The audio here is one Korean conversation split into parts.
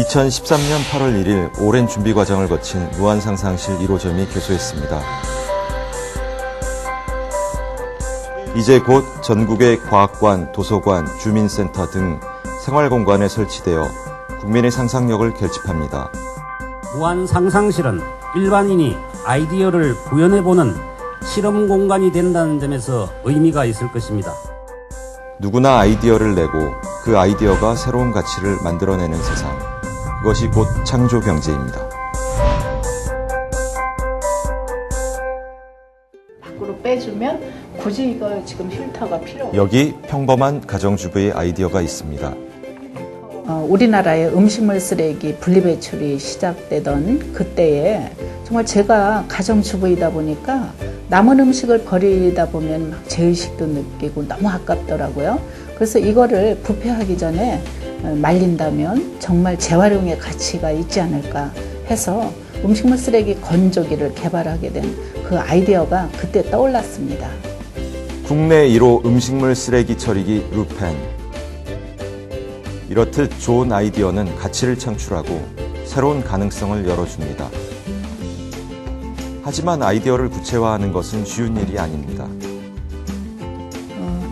2013년 8월 1일 오랜 준비 과정을 거친 무한상상실 1호점이 개소했습니다. 이제 곧 전국의 과학관, 도서관, 주민센터 등 생활공간에 설치되어 국민의 상상력을 결집합니다. 무한 상상실은 일반인이 아이디어를 구현해보는 실험 공간이 된다는 점에서 의미가 있을 것입니다. 누구나 아이디어를 내고 그 아이디어가 새로운 가치를 만들어내는 세상. 그것이 곧 창조 경제입니다. 밖으로 빼주면 굳이 이거 지금 필터가 필요 없어요. 여기 평범한 가정주부의 아이디어가 있습니다. 어, 우리나라의 음식물 쓰레기 분리배출이 시작되던 그때에 정말 제가 가정주부이다 보니까 남은 음식을 버리다 보면 막 죄의식도 느끼고 너무 아깝더라고요. 그래서 이거를 부패하기 전에 어, 말린다면 정말 재활용의 가치가 있지 않을까 해서 음식물 쓰레기 건조기를 개발하게 된 그 아이디어가 그때 떠올랐습니다. 국내 1호 음식물 쓰레기 처리기 루펜. 이렇듯 좋은 아이디어는 가치를 창출하고 새로운 가능성을 열어줍니다. 하지만 아이디어를 구체화하는 것은 쉬운 일이 아닙니다.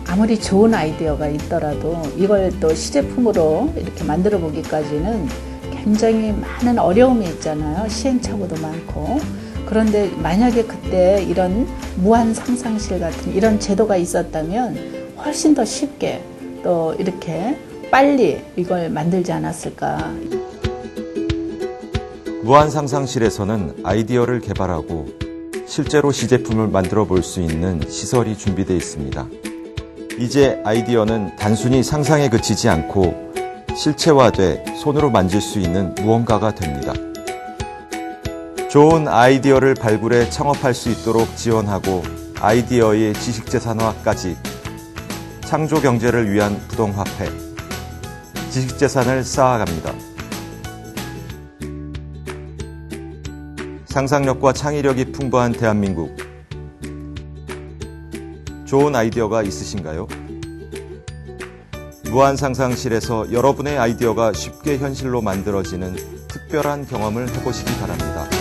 어, 아무리 좋은 아이디어가 있더라도 이걸 또 시제품으로 이렇게 만들어 보기까지는 굉장히 많은 어려움이 있잖아요. 시행착오도 많고. 그런데 만약에 그때 이런 무한 상상실 같은 이런 제도가 있었다면 훨씬 더 쉽게 또 이렇게 빨리 이걸 만들지 않았을까. 무한 상상실에서는 아이디어를 개발하고 실제로 시제품을 만들어 볼 수 있는 시설이 준비되어 있습니다. 이제 아이디어는 단순히 상상에 그치지 않고 실체화돼 손으로 만질 수 있는 무언가가 됩니다. 좋은 아이디어를 발굴해 창업할 수 있도록 지원하고 아이디어의 지식재산화까지 창조 경제를 위한 부동화폐 지식재산을 쌓아갑니다. 상상력과 창의력이 풍부한 대한민국. 좋은 아이디어가 있으신가요? 무한상상실에서 여러분의 아이디어가 쉽게 현실로 만들어지는 특별한 경험을 해보시기 바랍니다.